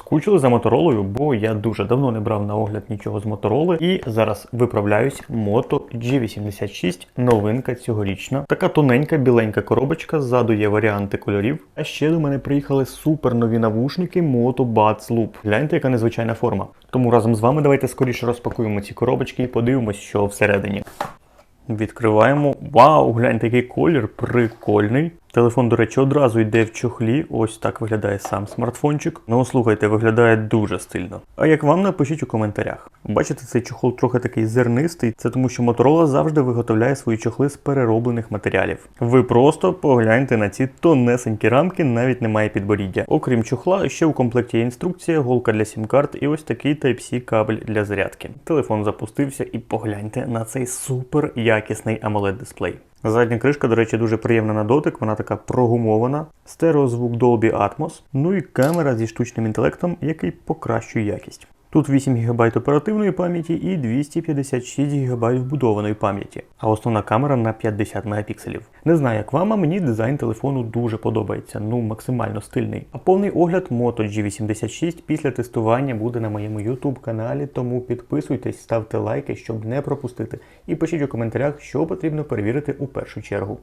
Скучили за моторолою, бо я дуже давно не брав на огляд нічого з мотороли. І зараз виправляюсь Moto G86, новинка цьогорічна. Така тоненька біленька коробочка, ззаду є варіанти кольорів. А ще до мене приїхали супер нові навушники Moto Buds Loop. Гляньте, яка незвичайна форма. Тому разом з вами давайте скоріше розпакуємо ці коробочки і подивимось, що всередині. Відкриваємо. Вау, гляньте, який колір прикольний. Телефон, до речі, одразу йде в чохлі. Ось так виглядає сам смартфончик. Ну, слухайте, виглядає дуже стильно. А як вам напишіть у коментарях. Бачите, цей чохол трохи такий зернистий. Це тому, що Motorola завжди виготовляє свої чохли з перероблених матеріалів. Ви просто погляньте на ці тонесенькі рамки, навіть немає підборіддя. Окрім чохла, ще у комплекті є інструкція, голка для сім-карт і ось такий Type-C кабель для зарядки. Телефон запустився і погляньте на цей супер якісний AMOLED дисплей. Задня кришка, до речі, дуже приємна на дотик, вона така прогумована, стереозвук Dolby Atmos, ну і камера зі штучним інтелектом, який покращує якість. Тут 8 ГБ оперативної пам'яті і 256 ГБ вбудованої пам'яті, а основна камера на 50 мегапікселів. Не знаю, як вам, а мені дизайн телефону дуже подобається, ну максимально стильний. А повний огляд Moto G86 після тестування буде на моєму YouTube каналі, тому підписуйтесь, ставте лайки, щоб не пропустити, і пишіть у коментарях, що потрібно перевірити у першу чергу.